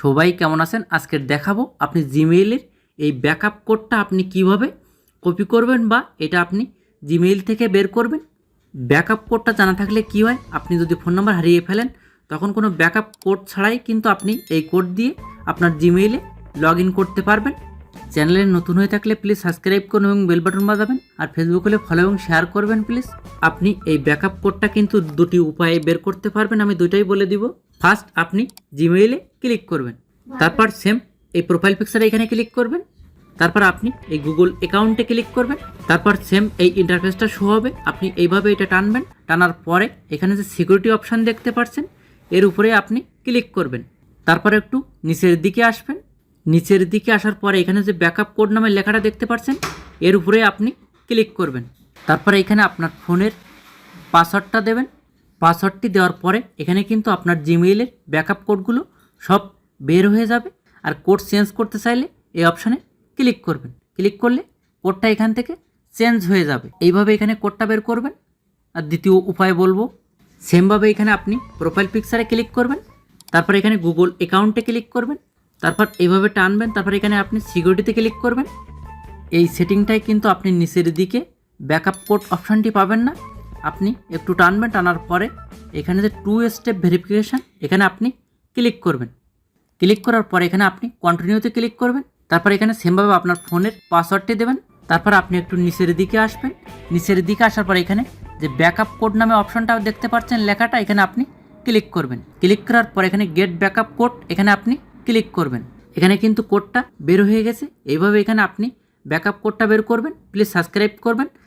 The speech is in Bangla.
সবাই কেমন আছেন? আজকে দেখাবো আপনি জিমেইলের এই ব্যাকআপ কোডটা আপনি কীভাবে কপি করবেন বা এটা আপনি জিমেইল থেকে বের করবেন। ব্যাকআপ কোডটা জানা থাকলে কি হয়? আপনি যদি ফোন নাম্বার হারিয়ে ফেলেন, তখন কোনো ব্যাকআপ কোড ছাড়াই কিন্তু আপনি এই কোড দিয়ে আপনার জিমেইলে লগ ইন করতে পারবেন। চ্যানেলে নতুন হয়ে থাকলে প্লিজ সাবস্ক্রাইব করুন এবং বেল বাটন বাজাবেন। আর ফেসবুক হলে ফলো এবং শেয়ার করবেন প্লিজ আপনি এই ব্যাকআপ কোডটা কিন্তু দুটি উপায়ে বের করতে পারবেন। আমি দুইটাই বলে দিব। ফার্স্ট আপনি জিমেইলে ক্লিক করবেন। তারপর সেম এই প্রোফাইল পিকচারে এখানে ক্লিক করবেন। তারপর আপনি এই গুগল অ্যাকাউন্টে ক্লিক করবেন। তারপর সেম এই ইন্টারফেসটা শো হবে। আপনি এইভাবে এটা টানবেন। টানার পরে এখানে যে সিকিউরিটি অপশান দেখতে পাচ্ছেন এর উপরে আপনি ক্লিক করবেন। তারপর একটু নিচের দিকে আসবেন। নিচের দিকে আসার পরে এখানে যে ব্যাকআপ কোড নামের লেখাটা দেখতে পাচ্ছেন এর উপরে আপনি ক্লিক করবেন। তারপরে এখানে আপনার ফোনের পাসওয়ার্ডটা দেবেন। পাসওয়ার্ডটি দেওয়ার পরে এখানে কিন্তু আপনার জিমেইলের ব্যাকআপ কোডগুলো সব বের হয়ে যাবে। আর কোড চেঞ্জ করতে চাইলে এই অপশানে ক্লিক করবেন। ক্লিক করলে কোডটা এখান থেকে চেঞ্জ হয়ে যাবে। এইভাবে এখানে কোডটা বের করবেন। আর দ্বিতীয় উপায় বলব সেমভাবে এখানে আপনি প্রোফাইল পিকচারে ক্লিক করবেন। তারপর এখানে গুগল অ্যাকাউন্টে ক্লিক করবেন। তারপর এইভাবে টানবেন। তারপর এখানে আপনি সিকিউরিটিতে ক্লিক করবেন। এই সেটিংটাই কিন্তু আপনি নিচের দিকে ব্যাকআপ কোড অপশানটি পাবেন না। আপনি একটু টানবেন, টানার পরে এখানে যে টু স্টেপ ভেরিফিকেশান এখানে আপনি ক্লিক করবেন। ক্লিক করার পরে এখানে আপনি কন্টিনিউতে ক্লিক করবেন। তারপর এখানে সেমভাবে আপনার ফোনের পাসওয়ার্ডটি দেবেন। তারপর আপনি একটু নিচের দিকে আসবেন। নিচের দিকে আসার পরে এখানে যে ব্যাকআপ কোড নামে অপশনটা দেখতে পাচ্ছেন লেখাটা, এখানে আপনি ক্লিক করবেন। ক্লিক করার পর এখানে গেট ব্যাকআপ কোড এখানে আপনি ক্লিক করবেন। এখানে কিন্তু কোডটা বের হয়ে গেছে। এইভাবে এখানে আপনি ব্যাকআপ কোডটা বের করবেন প্লিজ সাবস্ক্রাইব করবেন।